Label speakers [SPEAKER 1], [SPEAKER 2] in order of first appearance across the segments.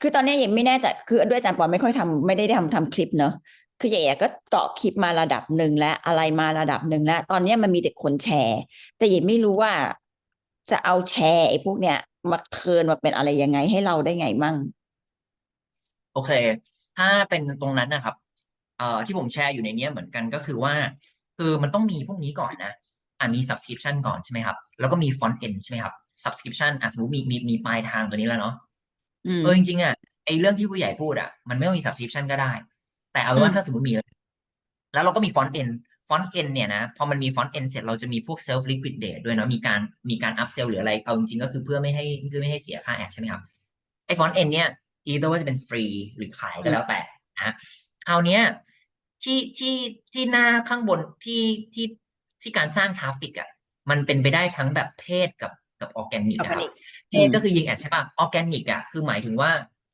[SPEAKER 1] คือตอนนี้ยังไม่แน่ใจคือด้วยอาจารย์ปอไม่ค่อยทำไม่ได้ทำทำคลิปเนอะคือใหญ่ก็เกาะคลิปมาระดับหนึ่งแล้วอะไรมาระดับหนึ่งแล้วตอนนี้มันมีแต่คนแชร์ แต่ยังไม่รู้ว่าจะเอาแชร์ไอ้พวกเนี้ยมาเทินมาเป็นอะไรยังไงให้เราได้ไงมั่ง
[SPEAKER 2] โอเค ถ้าเป็นตรงนั้นนะครับ เอ่อที่ผมแชร์อยู่ในเนี้ยเหมือนกันก็คือว่า คือมันต้องมีพวกนี้ก่อนนะอะมี subscription ก่อนใช่ไหมครับ แล้วก็มี front end ใช่ไหมครับ subscription อะสมมติมีมีมีปลายทางตัวนี้แล้วเนาะ เออจริงๆอะไอเรื่องที่ผู้ใหญ่พูดอะมันไม่ต้องมี subscription ก็ได้ แต่เอาเป็นว่า
[SPEAKER 1] อืม
[SPEAKER 2] ถ้าสมมติมี แล้วเราก็มี front end front end เนี่ยนะพอมันมี front end เสร็จเราจะมีพวก self liquidate ด้วยเนาะมีการมีการ upsell หรืออะไรเอาจริงๆก็คือเพื่อไม่ให้เพื่อไม่ให้เสียค่าแอดใช่ไหมครับไอ front end เนี่ย either ว่าจะเป็นฟรีหรือขายก็แล้วแต่นะเอาเนี้ยที่ที่ที่หน้าข้างบนที่ที่ที่การสร้างทราฟฟิกอะมันเป็นไปได้ทั้งแบบเพศกับ กับออร์แกนิกครับ
[SPEAKER 1] organic
[SPEAKER 2] เพศก็คือยิงแอดใช่ป่ะออร์แกนิกอะคือหมายถึงว่า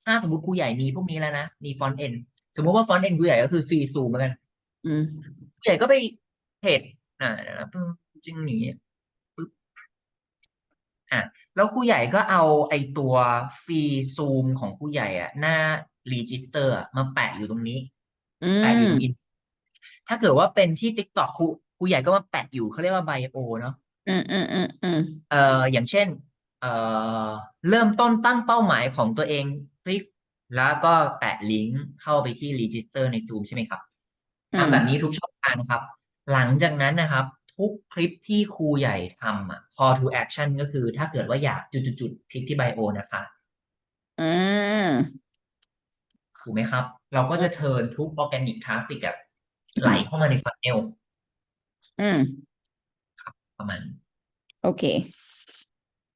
[SPEAKER 2] ถ้าสมมติครูใหญ่มีพวกนี้แล้วนะ มีฟอนต์เอ็นสมมุติว่าฟอนต์เอ็นครูใหญ่ก็คือฟรีซูมเหมือนกัน
[SPEAKER 1] อืม
[SPEAKER 2] ครูใหญ่ก็ไปเพจอ่าเดี๋ยวนะปึ้งจึงหนีปึ๊บอะแล้วครูใหญ่ก็เอาไอตัวฟรีซูมของครูใหญ่อะ หน้ารีจิสเตอร์มาแปะอยู่ตรงนี้
[SPEAKER 1] อื
[SPEAKER 2] แปะอยู่
[SPEAKER 1] ม
[SPEAKER 2] ตรงอินถ้าเกิดว่าเป็นที่ TikTok ครูครูใหญ่ก็มาแปะอยู่เขาเรียกว่าไบโอเนาะ
[SPEAKER 1] อืมอืมอืมอืม
[SPEAKER 2] เอ่ออย่างเช่น เอ่อเริ่มต้นตั้งเป้าหมายของตัวเองคลิก แล้วก็แปะลิงก์เข้าไปที่ Register ใน Zoom ใช่ไหมครับ
[SPEAKER 1] อืม
[SPEAKER 2] ทำแบบนี้ทุกช่องทางนะครับ หลังจากนั้นนะครับ ทุกคลิปที่ครูใหญ่ทำอะ call to action ก็คือถ้าเกิดว่าอยากจุดๆๆคลิกที่ไบโอนะคะ
[SPEAKER 1] อืม
[SPEAKER 2] ถูกไหมครับ เราก็จะเทิร์นทุก organic traffic อะไหลเข้ามาใน funnel
[SPEAKER 1] อืม
[SPEAKER 2] ประมาณนี้
[SPEAKER 1] โอเค